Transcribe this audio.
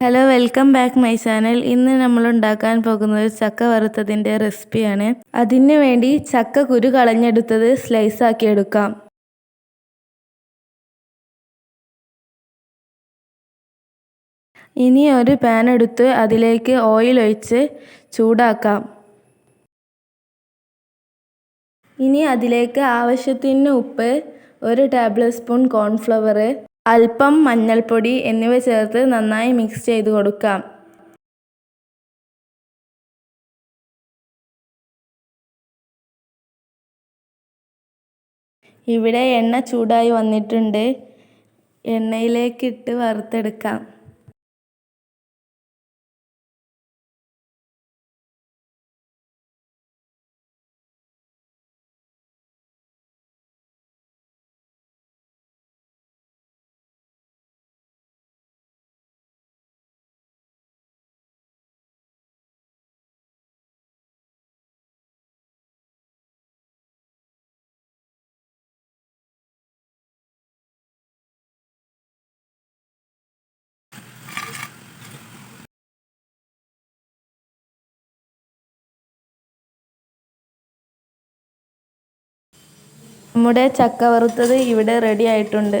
Hello welcome back my channel ഇന്ന് നമ്മൾ ഉണ്ടാക്കാൻ പോകുന്നത് ചക്ക വറുത്തതിന്റെ റെസിപ്പിയാണ് അതിന് വേണ്ടി ചക്ക കുരു കളഞ്ഞെടുത്തത് സ്ലൈസ് ആക്കി എടുക്കാം. ഇനി ഒരു പാൻ എടുത്ത് അതിലേക്ക് ഓയിൽ ഒഴിച്ച് ചൂടാക്കാം. ഇനി അതിലേക്ക് ആവശ്യത്തിന് ഉപ്പ് ഒരു ടേബിൾ സ്പൂൺ കോൺഫ്ലവർ അല്പം മഞ്ഞൾപ്പൊടി എന്നിവ ചേർത്ത് നന്നായി മിക്സ് ചെയ്ത് കൊടുക്കാം. ഇവിടെ എണ്ണ ചൂടായി വന്നിട്ടുണ്ട്. എണ്ണയിലേക്കിട്ട് വറുത്തെടുക്കാം. നമ്മുടെ ചക്ക വറുത്തത് ഇവിടെ റെഡി ആയിട്ടുണ്ട്.